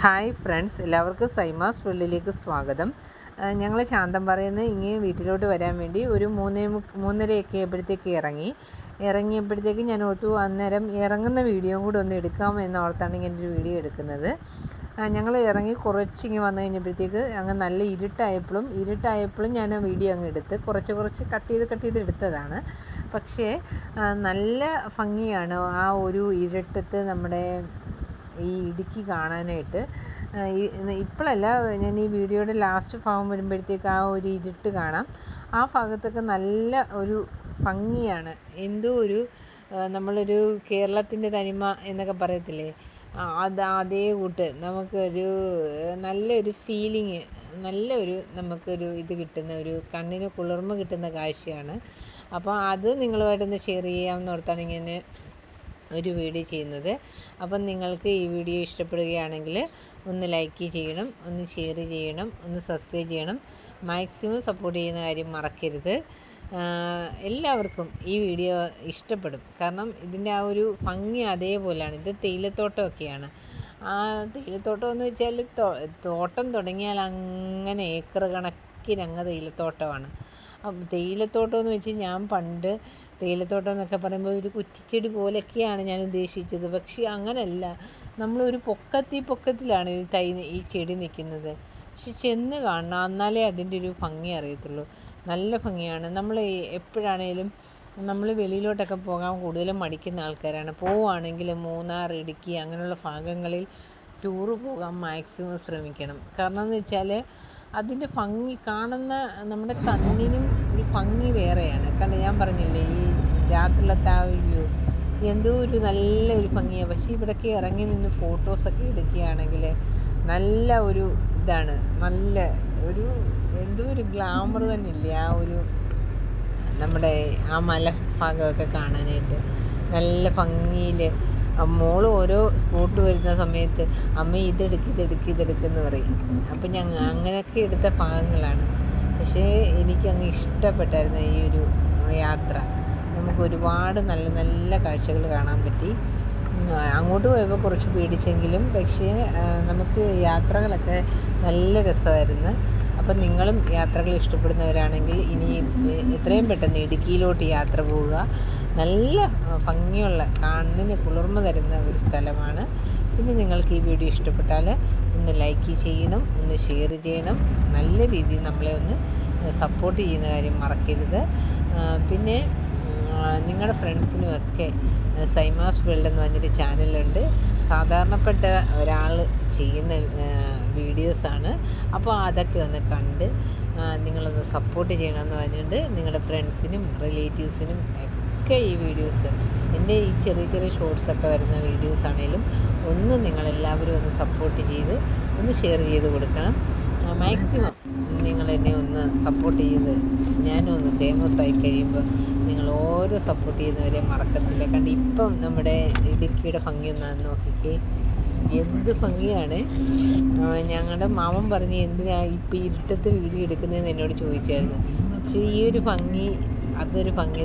Hi friends എല്ലാവർക്കും സൈമാസ് വെള്ളിലേക്ക് സ്വാഗതം. ഞങ്ങൾ ശാന്തം പറയുന്ന ഇങ്ങനെ വീട്ടിലോട്ട് വരാൻ വേണ്ടി ഒരു മൂന്നേ മൂന്നരയൊക്കെ ആയപ്പോഴത്തേക്ക് ഇറങ്ങി. ഇറങ്ങിയപ്പോഴത്തേക്ക് ഞാൻ ഓർത്തു അന്നേരം ഇറങ്ങുന്ന വീഡിയോയും കൂടെ ഒന്ന് എടുക്കാം എന്നോർത്താണ് ഇങ്ങനെ ഒരു വീഡിയോ എടുക്കുന്നത്. ഞങ്ങൾ ഇറങ്ങി കുറച്ചിങ്ങ് വന്നു കഴിഞ്ഞപ്പോഴത്തേക്ക് അങ്ങ് നല്ല ഇരുട്ടായപ്പോഴും ഇരുട്ടായപ്പോഴും ഞാൻ ആ വീഡിയോ അങ്ങ് എടുത്ത് കുറച്ച് കുറച്ച് കട്ട് ചെയ്ത് കട്ട് ചെയ്ത് എടുത്തതാണ്. പക്ഷേ നല്ല ഭംഗിയാണ് ആ ഒരു ഇരുട്ടത്ത് നമ്മുടെ ഈ ഇടുക്കി കാണാനായിട്ട്. ഇപ്പോഴല്ല ഞാൻ ഈ വീഡിയോയുടെ ലാസ്റ്റ് ഭാഗം വരുമ്പോഴത്തേക്ക് ആ ഒരു ഇരുട്ട് കാണാം. ആ ഭാഗത്തൊക്കെ നല്ല ഒരു ഭംഗിയാണ്. എന്തോ ഒരു നമ്മളൊരു കേരളത്തിന്റെ തനിമ എന്നൊക്കെ പറയത്തില്ലേ? അത് അതേ കൂട്ട് നമുക്കൊരു നല്ലൊരു ഫീലിങ് നല്ലൊരു നമുക്കൊരു ഇത് കിട്ടുന്ന ഒരു കണ്ണിന് കുളിർമ കിട്ടുന്ന കാഴ്ചയാണ്. അപ്പോൾ അത് നിങ്ങളുമായിട്ടൊന്ന് ഷെയർ ചെയ്യാമെന്ന് ഓർത്താണ് ഇങ്ങനെ ഒരു വീഡിയോ ചെയ്യുന്നത്. അപ്പം നിങ്ങൾക്ക് ഈ വീഡിയോ ഇഷ്ടപ്പെടുകയാണെങ്കിൽ ഒന്ന് ലൈക്ക് ചെയ്യണം ഒന്ന് ഷെയർ ചെയ്യണം ഒന്ന് സബ്സ്ക്രൈബ് ചെയ്യണം. മാക്സിമം സപ്പോർട്ട് ചെയ്യുന്ന കാര്യം മറക്കരുത്. എല്ലാവർക്കും ഈ വീഡിയോ ഇഷ്ടപ്പെടും. കാരണം ഇതിന്റെ ആ ഒരു ഭംഗി അതേപോലെയാണ്. ഇത് തേയിലത്തോട്ടമൊക്കെയാണ്. ആ തേയിലത്തോട്ടം എന്ന് വെച്ചാൽ തോട്ടം തുടങ്ങിയാൽ അങ്ങനെ ഏക്കർ കണക്കിനങ്ങ് തേയിലത്തോട്ടമാണ്. തേയിലത്തോട്ടം എന്ന് വെച്ച് ഞാൻ പണ്ട് തേയിലത്തോട്ടം എന്നൊക്കെ പറയുമ്പോൾ ഒരു കുറ്റിച്ചെടി പോലെയൊക്കെയാണ് ഞാൻ ഉദ്ദേശിച്ചത്. പക്ഷേ അങ്ങനെയല്ല നമ്മളൊരു പൊക്കത്തി പൊക്കത്തിലാണ് ഈ തൈ ഈ ചെടി നിൽക്കുന്നത്. പക്ഷെ ചെന്ന് കാണണം. എന്നാലേ അതിന്റെ ഒരു ഭംഗി അറിയത്തുള്ളൂ. നല്ല ഭംഗിയാണ്. നമ്മൾ എപ്പോഴാണേലും നമ്മൾ വെളിയിലോട്ടൊക്കെ പോകാൻ കൂടുതലും മടിക്കുന്ന ആൾക്കാരാണ്. പോവുകയാണെങ്കിൽ മൂന്നാർ ഇടുക്കി അങ്ങനെയുള്ള ഭാഗങ്ങളിൽ ടൂറ് പോകാൻ മാക്സിമം ശ്രമിക്കണം. കാരണം എന്ന് വെച്ചാൽ അതിന്റെ ഭംഗി കാണുന്ന നമ്മുടെ കണ്ണിനും ഒരു ഭംഗി വേറെയാണ്. കാരണം ഞാൻ പറഞ്ഞില്ലേ ഈ രാത്രിയിലത്തെ ആ ഒരു എന്തോ ഒരു നല്ല ഒരു ഭംഗിയാണ് പക്ഷേ ഇവിടേക്ക് ഇറങ്ങി നിന്ന് ഫോട്ടോസൊക്കെ എടുക്കുകയാണെങ്കിൽ നല്ല ഒരു ഇതാണ്. നല്ല ഒരു എന്തോ ഒരു ഗ്ലാമർ തന്നെ ഇല്ലേ ആ ഒരു നമ്മുടെ ആ മല ഭാഗമൊക്കെ കാണാനായിട്ട്. നല്ല ഭംഗിയിൽ മോൾ ഓരോ സ്പോട്ട് വരുന്ന സമയത്ത് അമ്മ ഇതെടുക്ക് ഇതെടുക്ക് ഇതെടുക്കെന്ന് പറയും. അപ്പം ഞങ്ങൾ അങ്ങനെയൊക്കെ എടുത്ത ഭാഗങ്ങളാണ്. പക്ഷേ എനിക്കങ്ങ് ഇഷ്ടപ്പെട്ടായിരുന്നു ഈ ഒരു യാത്ര. നമുക്ക് ഒരുപാട് നല്ല നല്ല കാഴ്ചകൾ കാണാൻ പറ്റി. അങ്ങോട്ട് പോയപ്പോൾ കുറച്ച് പേടിച്ചെങ്കിലും പക്ഷേ നമുക്ക് യാത്രകളൊക്കെ നല്ല രസമായിരുന്നു. അപ്പം നിങ്ങളും യാത്രകൾ ഇഷ്ടപ്പെടുന്നവരാണെങ്കിൽ ഇനി എത്രയും പെട്ടെന്ന് ഇടുക്കിയിലോട്ട് യാത്ര പോവുക. നല്ല ഭംഗിയുള്ള കണ്ണിന് കുളിർമ തരുന്ന ഒരു സ്ഥലമാണ്. പിന്നെ നിങ്ങൾക്ക് ഈ വീഡിയോ ഇഷ്ടപ്പെട്ടാൽ ഒന്ന് ലൈക്ക് ചെയ്യണം ഒന്ന് ഷെയർ ചെയ്യണം. നല്ല രീതിയിൽ നമ്മളെ ഒന്ന് സപ്പോർട്ട് ചെയ്യുന്ന കാര്യം മറക്കരുത്. പിന്നെ നിങ്ങളുടെ ഫ്രണ്ട്സിനുമൊക്കെ സൈമാസ് വേൾഡ് എന്ന് പറഞ്ഞൊരു ചാനലുണ്ട് സാധാരണപ്പെട്ട ഒരാൾ ചെയ്യുന്ന വീഡിയോസാണ് അപ്പോൾ അതൊക്കെ ഒന്ന് കണ്ട് നിങ്ങളൊന്ന് സപ്പോർട്ട് ചെയ്യണമെന്ന് പറഞ്ഞിട്ട് നിങ്ങളുടെ ഫ്രണ്ട്സിനും റിലേറ്റീവ്സിനും ഒക്കെ ഈ വീഡിയോസ് എന്റെ ഈ ചെറിയ ചെറിയ ഷോർട്സൊക്കെ വരുന്ന വീഡിയോസ് ആണെങ്കിലും ഒന്ന് നിങ്ങളെല്ലാവരും ഒന്ന് സപ്പോർട്ട് ചെയ്ത് ഒന്ന് ഷെയർ ചെയ്ത് കൊടുക്കണം. മാക്സിമം നിങ്ങൾ എന്നെ ഒന്ന് സപ്പോർട്ട് ചെയ്ത് ഞാനും ഒന്ന് ഫേമസ് ആയി കഴിയുമ്പോൾ നിങ്ങൾ ഓരോ സപ്പോർട്ട് ചെയ്യുന്നവരെ മറക്കത്തില്ല. കാരണം ഇപ്പം നമ്മുടെ ഇടുക്കിയുടെ ഭംഗി ഒന്നാന്ന് നോക്കിക്കേ. എന്ത് ഭംഗിയാണ്. ഞങ്ങളുടെ മാമൻ പറഞ്ഞ് എന്തിനാ ഇപ്പം ഇരുട്ടത്ത് വീഡിയോ എടുക്കുന്നതെന്ന് എന്നോട് ചോദിച്ചായിരുന്നു. പക്ഷേ ഈ ഒരു ഭംഗി അതൊരു ഭംഗി